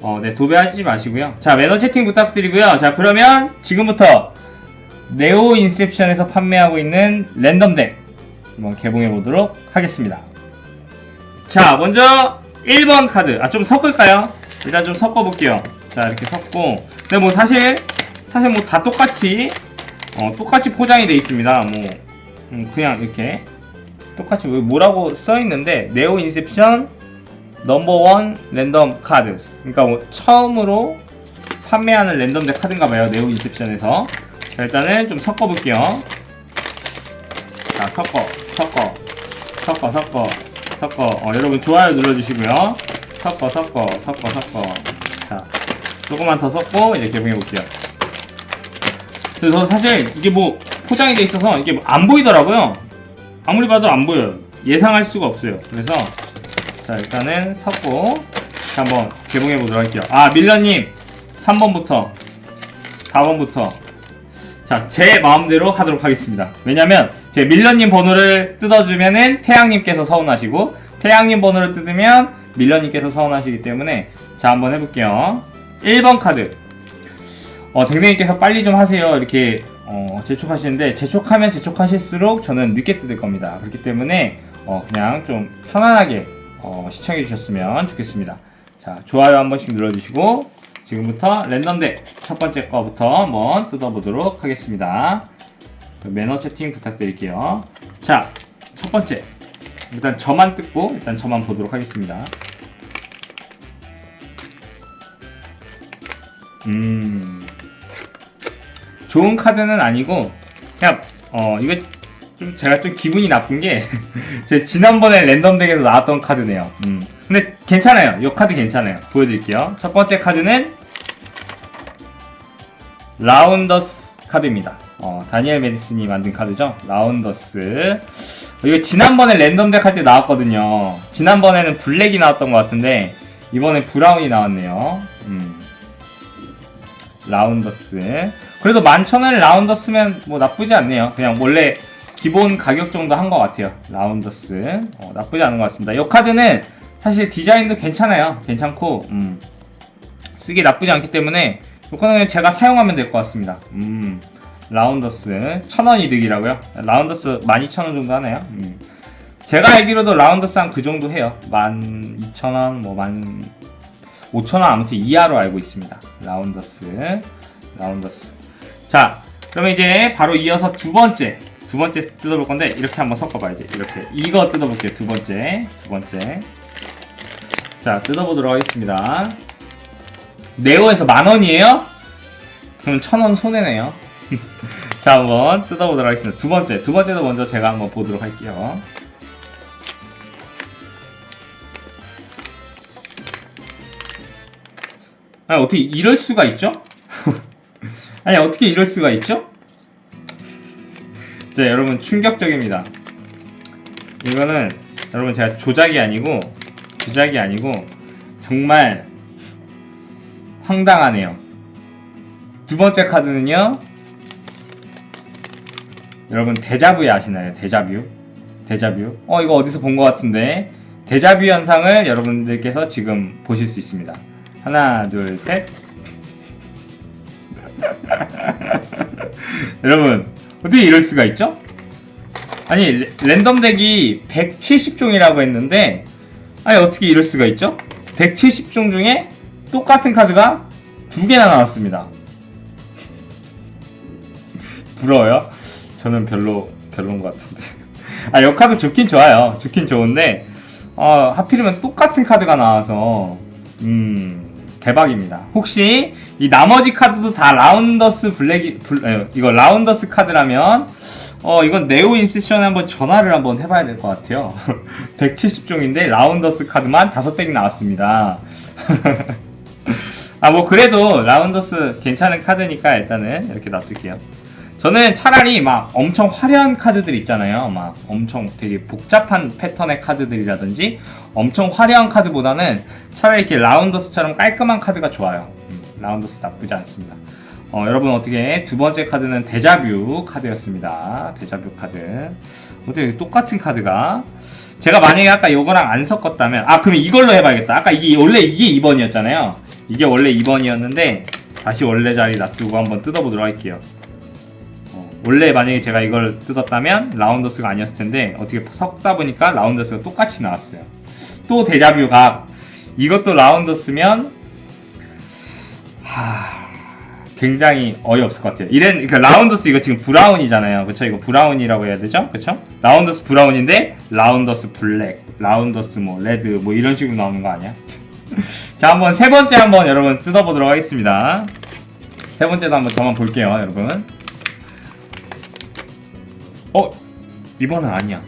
어, 네, 도배하지 마시고요. 자, 매너 채팅 부탁드리고요. 자, 그러면 지금부터 네오 인셉션에서 판매하고 있는 랜덤 덱 한번 개봉해 보도록 하겠습니다. 자, 먼저 1번 카드. 아, 좀 섞을까요? 일단 좀 섞어 볼게요. 자, 이렇게 섞고. 근데 뭐 사실 사실 뭐 다 똑같이 어, 똑같이 포장이 돼 있습니다. 뭐 음, 그냥 이렇게 똑같이 뭐- 뭐라고 써 있는데 네오 인셉션 넘버원 랜덤 카드. 그러니까 뭐 처음으로 판매하는 랜덤 덱 카드인가 봐요. 네오 인셉션에서. 자, 일단은 좀 섞어 볼게요. 자, 섞어, 섞어, 섞어, 섞어, 섞어. 어, 여러분 좋아요 눌러주시고요. 섞어, 섞어, 섞어, 섞어. 자, 조금만 더 섞고 이제 개봉해 볼게요. 그래서 사실 이게 뭐 포장이 돼 있어서 이게 뭐안 보이더라고요. 아무리 봐도 안 보여요. 예상할 수가 없어요. 그래서 자 일단은 섞고 자, 한번 개봉해 보도록 할게요. 아 밀러님 3번부터 4번부터 자 제 마음대로 하도록 하겠습니다. 왜냐면 제 밀러님 번호를 뜯어주면은 태양님께서 서운하시고 태양님 번호를 뜯으면 밀러님께서 서운하시기 때문에 자 한번 해볼게요. 1번 카드 어, 댕댕이께서 빨리 좀 하세요. 이렇게 어, 재촉하시는데 재촉하면 재촉하실수록 저는 늦게 뜯을 겁니다. 그렇기 때문에 어, 그냥 좀 편안하게 어, 시청해 주셨으면 좋겠습니다. 자, 좋아요 한 번씩 눌러주시고 지금부터 랜덤덱 첫 번째 거부터 한번 뜯어보도록 하겠습니다. 그 매너 채팅 부탁드릴게요. 자, 첫 번째 일단 저만 뜯고 일단 저만 보도록 하겠습니다. 음. 좋은 카드는 아니고 그냥 어 이거 좀 제가 좀 기분이 나쁜 게 제 지난번에 랜덤 덱에서 나왔던 카드네요. 음. 근데 괜찮아요. 이 카드 괜찮아요. 보여드릴게요. 첫 번째 카드는 라운더스 카드입니다. 어, 다니엘 메디슨이 만든 카드죠. 라운더스. 이거 지난번에 랜덤 덱 할 때 나왔거든요. 지난번에는 블랙이 나왔던 것 같은데 이번에 브라운이 나왔네요. 음. 라운더스. 그래도 11,000원 라운더스면 뭐 나쁘지 않네요. 그냥 원래 기본 가격 정도 한 것 같아요. 라운더스. 어, 나쁘지 않은 것 같습니다. 이 카드는 사실 디자인도 괜찮아요. 괜찮고, 음, 쓰기 나쁘지 않기 때문에 이 카드는 제가 사용하면 될 것 같습니다. 음, 라운더스. 1,000원 이득이라고요? 라운더스 12,000원 정도 하나요? 음. 제가 알기로도 라운더스 한 그 정도 해요. 12,000원, 뭐, 만, 5,000원 아무튼 이하로 알고 있습니다. 라운더스. 라운더스. 자, 그러면 이제 바로 이어서 두 번째. 두 번째 뜯어볼 건데, 이렇게 한번 섞어봐야지. 이렇게. 이거 뜯어볼게요. 두 번째. 두 번째. 자, 뜯어보도록 하겠습니다. 네오에서 만 원이에요? 그럼 천원 손해네요. 자, 한번 뜯어보도록 하겠습니다. 두 번째. 두 번째도 먼저 제가 한번 보도록 할게요. 아니 어떻게 이럴 수가 있죠? 아니 어떻게 이럴 수가 있죠? 자 여러분 충격적입니다. 이거는 여러분 제가 조작이 아니고 조작이 아니고 정말 황당하네요. 두 번째 카드는요. 여러분 데자뷰 아시나요? 데자뷰? 데자뷰? 어 이거 어디서 본 것 같은데 데자뷰 현상을 여러분들께서 지금 보실 수 있습니다. 하나, 둘, 셋. 여러분, 어떻게 이럴 수가 있죠? 아니, 레- 랜덤 덱이 170종이라고 했는데, 아니, 어떻게 이럴 수가 있죠? 170종 중에 똑같은 카드가 두 개나 나왔습니다. 부러워요? 저는 별로, 별론 것 같은데. 아, 이 카드 좋긴 좋아요. 좋긴 좋은데, 어, 하필이면 똑같은 카드가 나와서, 음, 대박입니다. 혹시 이 나머지 카드도 다 라운더스 블랙이, 블, 에, 이거 라운더스 카드라면, 어, 이건 네오 인셉션에 한번 전화를 한번 해봐야 될 것 같아요. 170종인데 라운더스 카드만 5팩 나왔습니다. 아, 뭐, 그래도 라운더스 괜찮은 카드니까 일단은 이렇게 놔둘게요. 저는 차라리 막 엄청 화려한 카드들 있잖아요. 막 엄청 되게 복잡한 패턴의 카드들이라든지 엄청 화려한 카드보다는 차라리 이렇게 라운더스처럼 깔끔한 카드가 좋아요. 음, 라운더스 나쁘지 않습니다. 어, 여러분 어떻게 두 번째 카드는 데자뷰 카드였습니다. 데자뷰 카드. 어떻게 똑같은 카드가 제가 만약에 아까 이거랑 안 섞었다면 아 그러면 이걸로 해봐야겠다. 아까 이게 원래 이게 2번이었잖아요. 이게 원래 2번이었는데 다시 원래 자리 놔두고 한번 뜯어보도록 할게요. 어, 원래 만약에 제가 이걸 뜯었다면 라운더스가 아니었을 텐데 어떻게 섞다 보니까 라운더스가 똑같이 나왔어요. 또 데자뷰가 이것도 라운더스면 하... 굉장히 어이없을 것 같아요. 이런 그러니까 라운더스 이거 지금 브라운이잖아요. 그쵸? 이거 브라운이라고 해야 되죠? 그쵸? 라운더스 브라운인데 라운더스 블랙, 라운더스 뭐 레드 뭐 이런 식으로 나오는 거 아니야? 자, 한번 세 번째 한번 여러분 뜯어보도록 하겠습니다. 세 번째도 한번 저만 볼게요, 여러분. 어? 이번엔 아니야.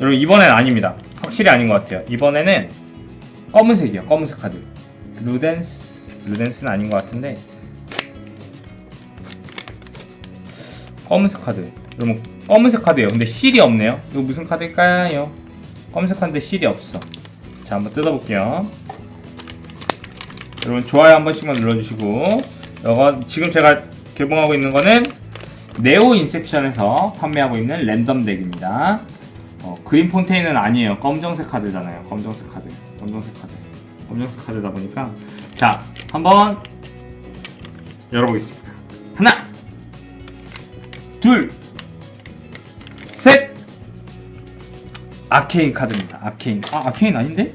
여러분 이번엔 아닙니다. 확실히 아닌 것 같아요. 이번에는 검은색이야, 검은색 카드. 루덴스 루덴스는 아닌 것 같은데. 검은색 카드. 여러분 검은색 카드예요. 근데 실이 없네요. 이거 무슨 카드일까요? 검은색 카드인데 실이 없어. 자 한번 뜯어볼게요. 여러분 좋아요 한 번씩만 눌러주시고. 이거 지금 제가 개봉하고 있는 거는 네오 인셉션에서 판매하고 있는 랜덤 덱입니다. 어, 그린 폰테인은 아니에요. 검정색 카드잖아요. 검정색 카드. 검정색 카드 검정색 카드다 보니까 자 한번 열어보겠습니다. 하나, 둘, 셋. 아케인 카드입니다. 아케인. 아 아케인 아닌데?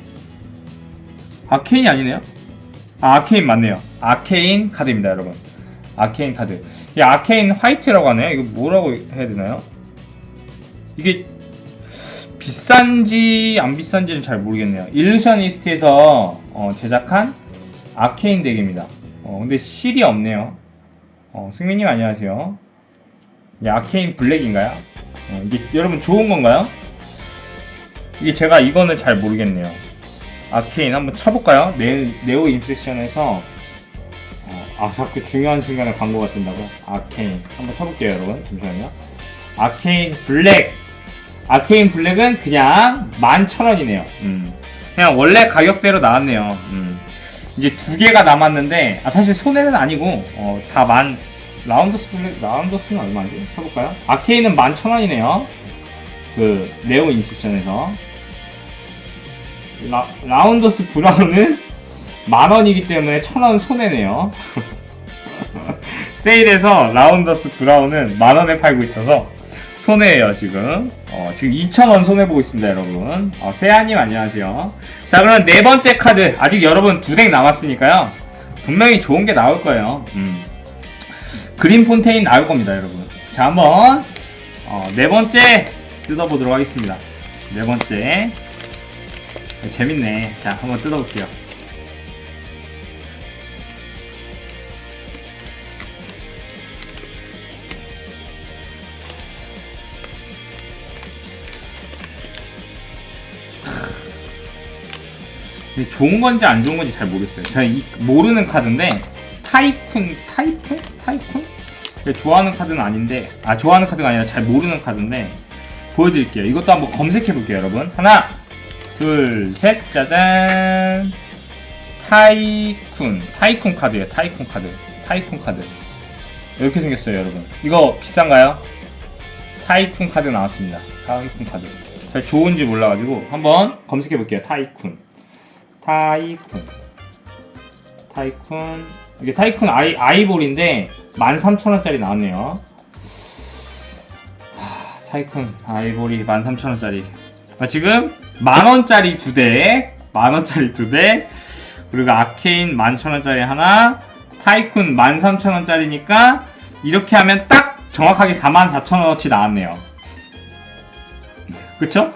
아케인이 아니네요. 아 아케인 맞네요. 아케인 카드입니다, 여러분. 아케인 카드. 이 아케인 화이트라고 하네요. 이거 뭐라고 해야 되나요? 이게 비싼지 안 비싼지는 잘 모르겠네요. 일루셔니스트에서 어, 제작한 아케인 덱입니다. 어, 근데 실이 없네요. 어, 승민님 안녕하세요. 이 아케인 블랙인가요? 어, 이게 여러분 좋은 건가요? 이게 제가 이거는 잘 모르겠네요. 아케인 한번 쳐볼까요? 네, 네오 인셉션에서 어, 아 자꾸 중요한 순간에 광고가 뜬다고? 아케인 한번 쳐볼게요 여러분 잠시만요. 아케인 블랙 아케인 블랙은 그냥 11,000원이네요. 음. 그냥 원래 가격대로 나왔네요. 음. 이제 두 개가 남았는데 아 사실 손해는 아니고 어, 다 만 라운더스 블랙 라운더스는 얼마지? 쳐볼까요? 아케인은 11,000원이네요. 그 네오 인시션에서 라, 라운더스 브라운은 만 원이기 때문에 천원 손해네요. 세일해서 라운더스 브라운은 만 원에 팔고 있어서 손해예요 지금. 어, 지금 2,000원 손해 보고 있습니다 여러분. 어, 세아님 안녕하세요. 자 그럼 네 번째 카드 아직 여러분 두 덱 남았으니까요. 분명히 좋은 게 나올 거예요. 음. 그린 폰테인 나올 겁니다 여러분. 자 한번 어, 네 번째 뜯어보도록 하겠습니다. 네 번째 재밌네. 자 한번 뜯어볼게요. 좋은 건지 안 좋은 건지 잘 모르겠어요. 제가 이, 모르는 카드인데 타이쿤 타이쿤 타이쿤? 좋아하는 카드는 아닌데 아 좋아하는 카드가 아니라 잘 모르는 카드인데 보여드릴게요. 이것도 한번 검색해 볼게요, 여러분. 하나, 둘, 셋, 짜잔. 타이쿤 타이쿤 카드예요. 타이쿤 카드. 타이쿤 카드. 이렇게 생겼어요, 여러분. 이거 비싼가요? 타이쿤 카드 나왔습니다. 타이쿤 카드. 잘 좋은지 몰라가지고 한번 검색해 볼게요. 타이쿤. 타이쿤. 타이쿤. 이게 타이쿤 아이, 아이볼인데 13,000원짜리 나왔네요. 하, 타이쿤 아이볼이 13,000원짜리. 아, 지금 만원짜리 두대 만원짜리 두대 그리고 아케인 11,000원짜리 하나 타이쿤 13,000원짜리니까 이렇게 하면 딱 정확하게 44,000원어치 나왔네요. 그쵸?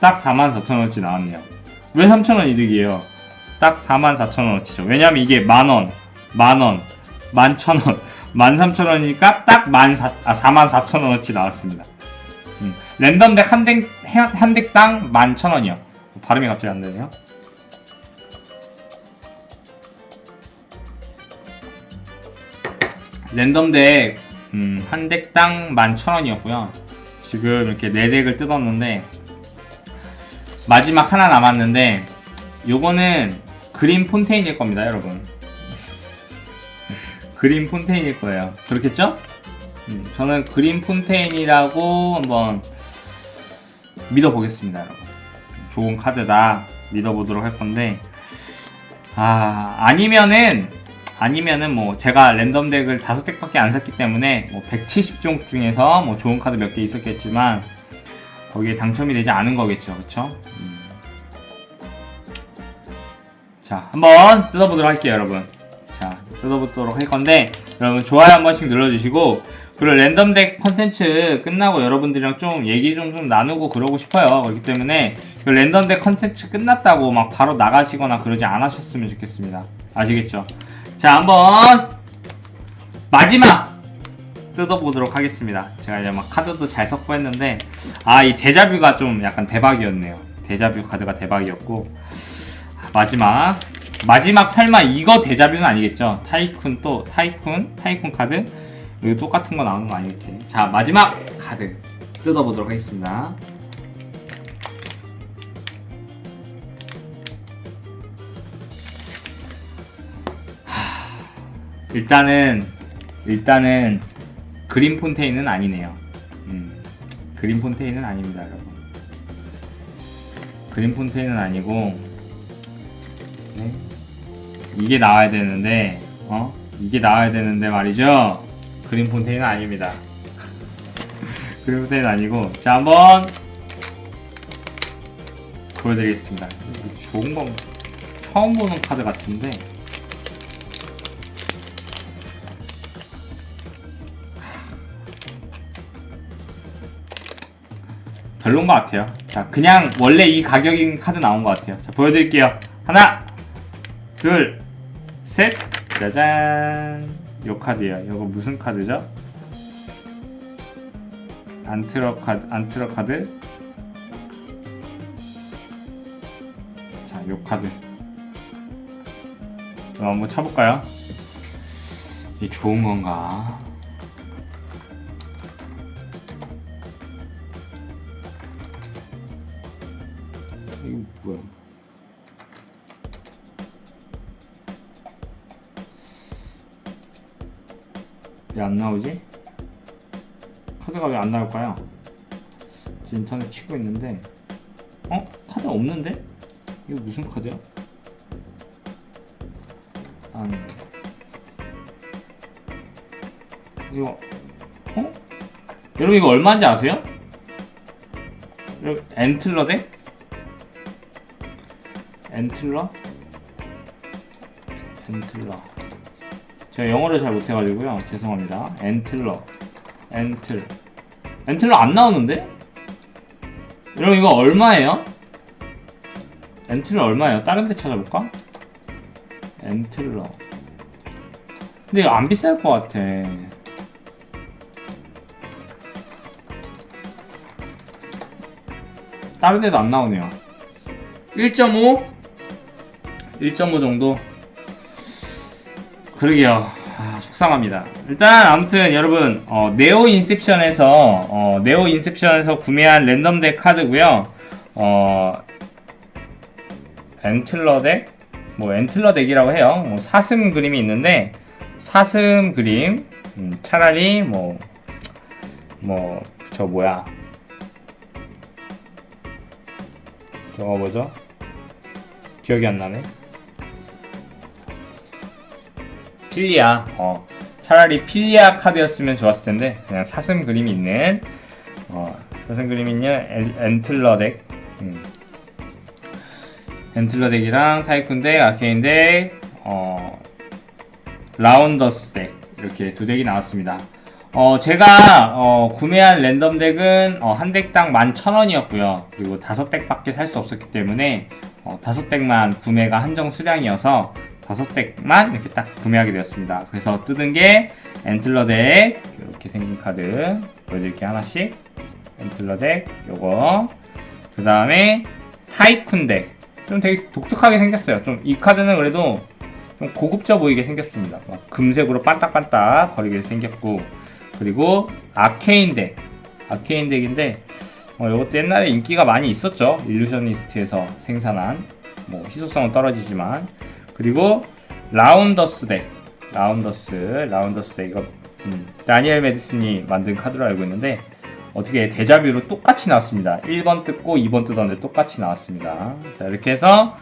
딱 44,000원어치 나왔네요 왜 3,000원 이득이에요? 딱 44,000원어치죠. 왜냐면 이게 만원, 만원, 만천원, 만삼천원이니까 딱 만사, 아, 44,000원어치 나왔습니다. 음, 랜덤 덱 한 덱, 한 덱당 만천원이요. 발음이 갑자기 안 되네요. 랜덤 덱, 음, 한 덱당 만천원이었고요. 지금 이렇게 네 덱을 뜯었는데, 마지막 하나 남았는데 요거는 그린 폰테인일 겁니다 여러분 그린 폰테인일 거예요. 그렇겠죠? 음, 저는 그린 폰테인이라고 한번 믿어보겠습니다, 여러분. 좋은 카드다 믿어보도록 할 건데 아 아니면은 아니면은 뭐 제가 랜덤 덱을 다섯 덱밖에 안 샀기 때문에 뭐 170종 중에서 뭐 좋은 카드 몇 개 있었겠지만 거기에 당첨이 되지 않은 거겠죠, 그렇죠? 자, 한번 뜯어보도록 할게요, 여러분. 자, 뜯어보도록 할 건데 여러분 좋아요 한 번씩 눌러주시고 그리고 랜덤 덱 컨텐츠 끝나고 여러분들이랑 좀 얘기 좀, 좀 나누고 그러고 싶어요. 그렇기 때문에 그 랜덤 덱 컨텐츠 끝났다고 막 바로 나가시거나 그러지 않으셨으면 좋겠습니다. 아시겠죠? 자, 한번 마지막 뜯어보도록 하겠습니다. 제가 이제 막 카드도 잘 섞고 했는데 아, 이 데자뷰가 좀 약간 대박이었네요. 데자뷰 카드가 대박이었고 아, 마지막 마지막 설마 이거 데자뷰는 아니겠죠? 타이쿤 또 타이쿤 타이쿤 카드 이거 똑같은 거 나오는 거 아니겠지? 자 마지막 카드 뜯어보도록 하겠습니다. 하, 일단은 일단은 그린 폰테인은 아니네요. 음, 그린 폰테인은 아닙니다, 여러분. 그린 폰테인은 아니고 네. 이게 나와야 되는데 어 이게 나와야 되는데 말이죠 그린 폰테인은 아닙니다 그린 폰테인은 아니고 자 한번 보여드리겠습니다 좋은 건 처음 보는 카드 같은데 별론 것 같아요 자 그냥 원래 이 가격인 카드 나온 것 같아요 자 보여드릴게요 하나 둘, 셋, 짜잔. 요 카드야. 이거 무슨 카드죠? 안트러 카드, 안트러 카드. 자, 요 카드. 이거 한번 쳐볼까요? 이게 좋은 건가? 뭐야? 왜 안 나오지? 카드가 왜 안 나올까요? 지금 인터넷 치고 있는데 어? 카드 없는데? 이거 무슨 카드야? 아니 이거 어? 여러분 이거 얼마인지 아세요? 여러분 엔틀러 덱? 엔틀러? 엔틀러 제가 영어를 잘 못해가지고요. 죄송합니다. 엔틀러. 엔틀. 엔틀러 안 나오는데? 여러분 이거 얼마예요? 엔틀러 얼마예요? 다른 데 찾아볼까? 엔틀러. 근데 이거 안 비쌀 것 같아. 다른 데도 안 나오네요. 1.5? 1.5 정도? 그러게요. 아, 속상합니다. 일단 아무튼 여러분 어, 네오 인셉션에서 어, 네오 인셉션에서 구매한 랜덤 덱 카드고요. 어, 엔틀러 덱, 뭐 엔틀러 덱이라고 해요. 뭐 사슴 그림이 있는데 사슴 그림 음, 차라리 뭐 뭐 저 뭐야 저거 뭐죠? 기억이 안 나네. 필리아. 어 차라리 필리아 카드였으면 좋았을 텐데 그냥 사슴 그림이 있는 어 사슴 그림이 있는 엔- 엔틀러 덱. 음. 엔틀러 덱이랑 타이쿤 덱 아케인 덱 어 라운더스 덱. 이렇게 두 덱이 나왔습니다. 어 제가 어 구매한 랜덤 덱은 어, 한 덱당 11,000원이었고요. 그리고 다섯 덱밖에 살 수 없었기 때문에 어, 다섯 덱만 구매가 한정 수량이어서 다섯 덱만 이렇게 딱 구매하게 되었습니다. 그래서 뜯은 게 엔틀러 덱 이렇게 생긴 카드 보여드릴게요 하나씩 엔틀러 덱 요거 그 다음에 타이쿤 덱좀 되게 독특하게 생겼어요. 좀 이 카드는 그래도 좀 고급져 보이게 생겼습니다. 막 금색으로 반딱반딱 거리게 생겼고 그리고 아케인 덱 아케인 덱인데 어, 이것도 옛날에 인기가 많이 있었죠. 일루셔니스트에서 생산한 뭐 희소성은 떨어지지만 그리고 라운더스 덱. 라운더스 라운더스 때 이거 음, 다니엘 메디슨이 만든 카드로 알고 있는데 어떻게 데자뷰로 똑같이 나왔습니다. 1번 뜯고 2번 뜯었는데 똑같이 나왔습니다. 자 이렇게 해서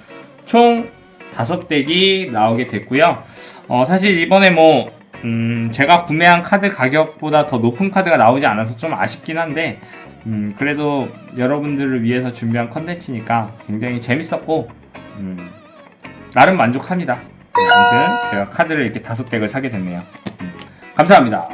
총 다섯 덱이 나오게 됐고요. 어, 사실 이번에 뭐 음, 제가 구매한 카드 가격보다 더 높은 카드가 나오지 않아서 좀 아쉽긴 한데 음, 그래도 여러분들을 위해서 준비한 컨텐츠니까 굉장히 재밌었고 음, 나름 만족합니다. 네, 아무튼 제가 카드를 이렇게 다섯 덱을 사게 됐네요. 음, 감사합니다.